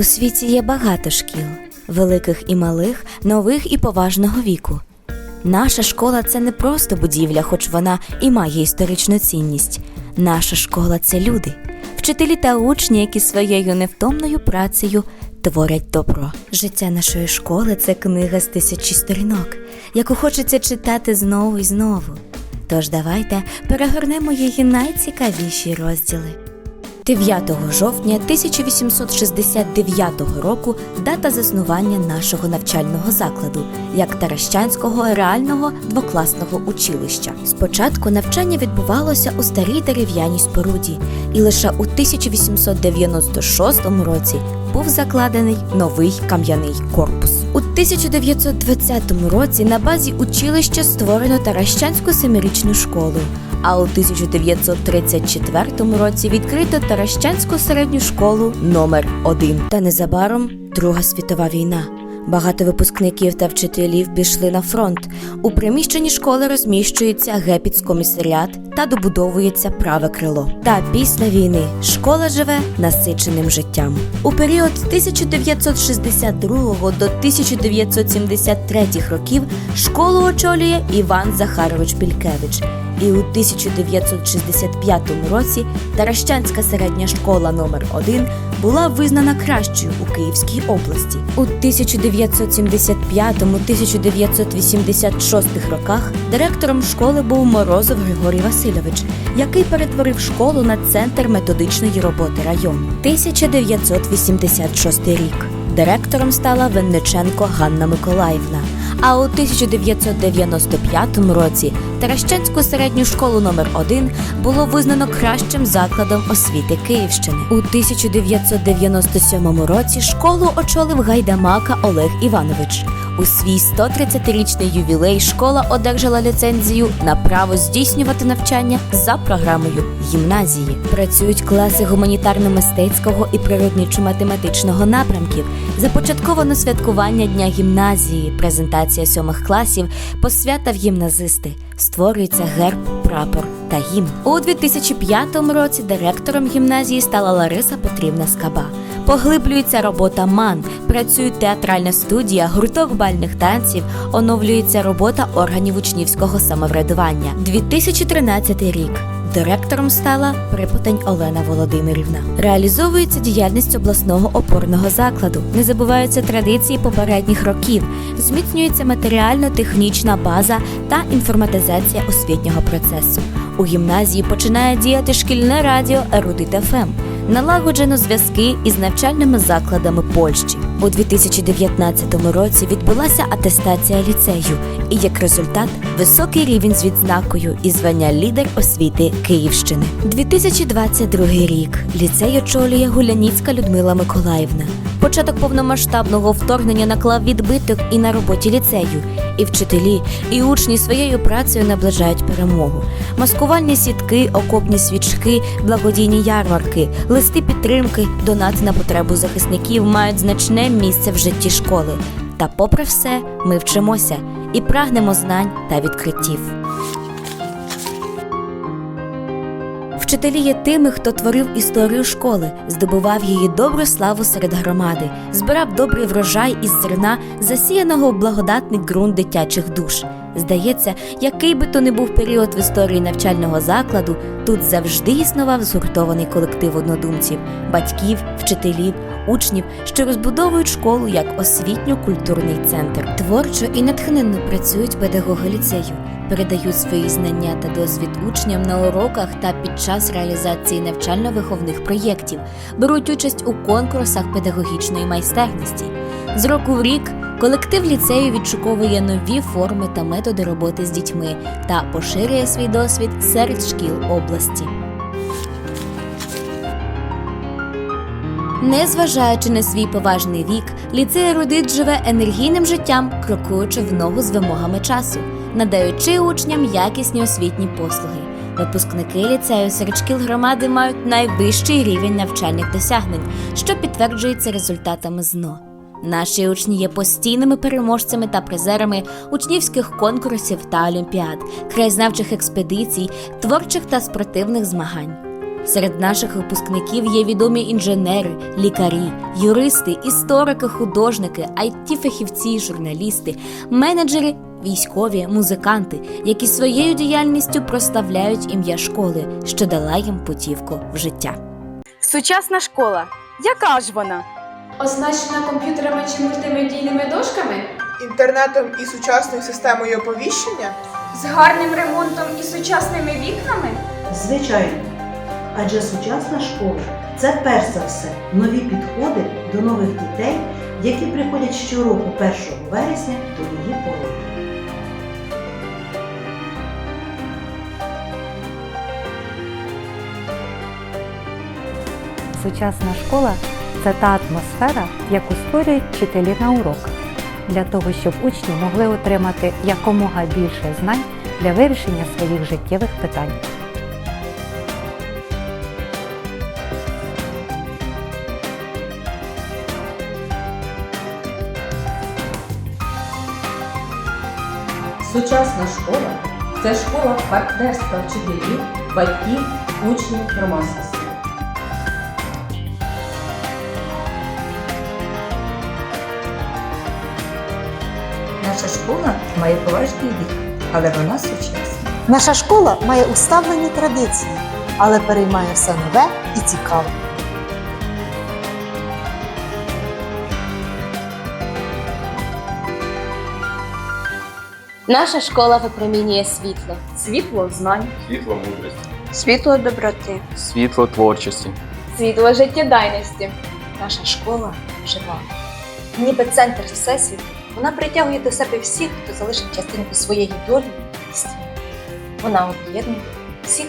У світі є багато шкіл, великих і малих, нових і поважного віку. Наша школа це не просто будівля, хоч вона і має історичну цінність. Наша школа це люди, вчителі та учні, які своєю невтомною працею творять добро. Життя нашої школи це книга з тисячі сторінок, яку хочеться читати знову і знову. Тож давайте перегорнемо її найцікавіші розділи. 9 жовтня 1869 року дата заснування нашого навчального закладу як Таращанського реального двокласного училища. Спочатку навчання відбувалося у старій дерев'яній споруді, і лише у 1896 році був закладений новий кам'яний корпус. У 1920 році на базі училища створено Таращанську семирічну школу. А у 1934 році відкрито Таращанську середню школу номер 1 Та незабаром Друга світова війна. Багато випускників та вчителів пішли на фронт. У приміщенні школи розміщується гепіцкомісаріат та добудовується праве крило. Та після війни школа живе насиченим життям. У період з 1962 до 1973 років школу очолює Іван Захарович Пількевич. І у 1965 році Таращанська середня школа номер 1 була визнана кращою у Київській області. У 1975-1986 роках директором школи був Морозов Григорій Васильович, який перетворив школу на центр методичної роботи району. 1986 рік. Директором стала Винниченко Ганна Миколаївна. А у 1995 році Таращанську середню школу номер 1 було визнано кращим закладом освіти Київщини. У 1997 році школу очолив гайдамака Олег Іванович. У свій 130-річний ювілей школа одержала ліцензію на право здійснювати навчання за програмою гімназії. Працюють класи гуманітарно-мистецького і природничо-математичного напрямків. Започатковано святкування дня гімназії, презентація сьомих класів, посвята в гімназисти. Створюється герб, прапор та гімн. У 2005 році директором гімназії стала Лариса Петрівна Скаба. Поглиблюється робота МАН, працює театральна студія, гурток бальних танців, оновлюється робота органів учнівського самоврядування. 2013 рік. Директором стала Припутень Олена Володимирівна. Реалізовується діяльність обласного опорного закладу. Не забуваються традиції попередніх років. Зміцнюється матеріально-технічна база та інформатизація освітнього процесу. У гімназії починає діяти шкільне радіо Ерудит ФМ. Налагоджено зв'язки із навчальними закладами Польщі. У 2019 році відбулася атестація ліцею, і як результат високий рівень з відзнакою і звання лідер освіти Київщини. 2022 рік ліцей очолює Гуляніцька Людмила Миколаївна. Початок повномасштабного вторгнення наклав відбиток і на роботі ліцею, і вчителі, і учні своєю працею наближають перемогу. Маскувальні сітки, окопні свічки, благодійні ярмарки, листи підтримки, донати на потребу захисників мають значне місце в житті школи. Та, попри все, ми вчимося і прагнемо знань та відкриттів. Вчителі є тими, хто творив історію школи, здобував її добру славу серед громади, збирав добрий врожай із зерна, засіяного в благодатний ґрунт дитячих душ. Здається, який би то не був період в історії навчального закладу, тут завжди існував згуртований колектив однодумців, батьків, вчителів, учнів, що розбудовують школу як освітньо-культурний центр. Творчо і натхненно працюють педагоги ліцею передають свої знання та досвід учням на уроках та під час реалізації навчально-виховних проєктів, беруть участь у конкурсах педагогічної майстерності. З року в рік колектив ліцею відшуковує нові форми та методи роботи з дітьми та поширює свій досвід серед шкіл області. Незважаючи на свій поважний вік, ліцей Ерудит живе енергійним життям, крокуючи в ногу з вимогами часу, надаючи учням якісні освітні послуги. Випускники ліцею серед шкіл громади мають найвищий рівень навчальних досягнень, що підтверджується результатами ЗНО. Наші учні є постійними переможцями та призерами учнівських конкурсів та олімпіад, краєзнавчих експедицій, творчих та спортивних змагань. Серед наших випускників є відомі інженери, лікарі, юристи, історики, художники, it фахівці журналісти, менеджери, військові, музиканти, які своєю діяльністю проставляють ім'я школи, що дала їм путівку в життя. Сучасна школа. Яка ж вона? Оснащена комп'ютерами чи мультимедійними дошками? інтернетом і сучасною системою оповіщення, З гарним ремонтом і сучасними вікнами? Звичайно. Адже сучасна школа це перш за все нові підходи до нових дітей, які приходять щороку 1 вересня до її пороги. Сучасна школа це та атмосфера, яку створюють вчителі на уроках, для того, щоб учні могли отримати якомога більше знань для вирішення своїх життєвих питань. Сучасна школа це школа партнерства вчителів, батьків, учнів, громадськості. Наша школа має поважний вік, але вона сучасна. Наша школа має уставлені традиції, але переймає все нове і цікаве. Наша школа випромінює світло. Світло знань, світло мудрості, світло доброти, світло творчості. Світло життєдайності. Наша школа жива. Ніби центр всесвіту, вона притягує до себе всіх, хто залишив частинку своєї долі і стіни. Вона об'єднує всіх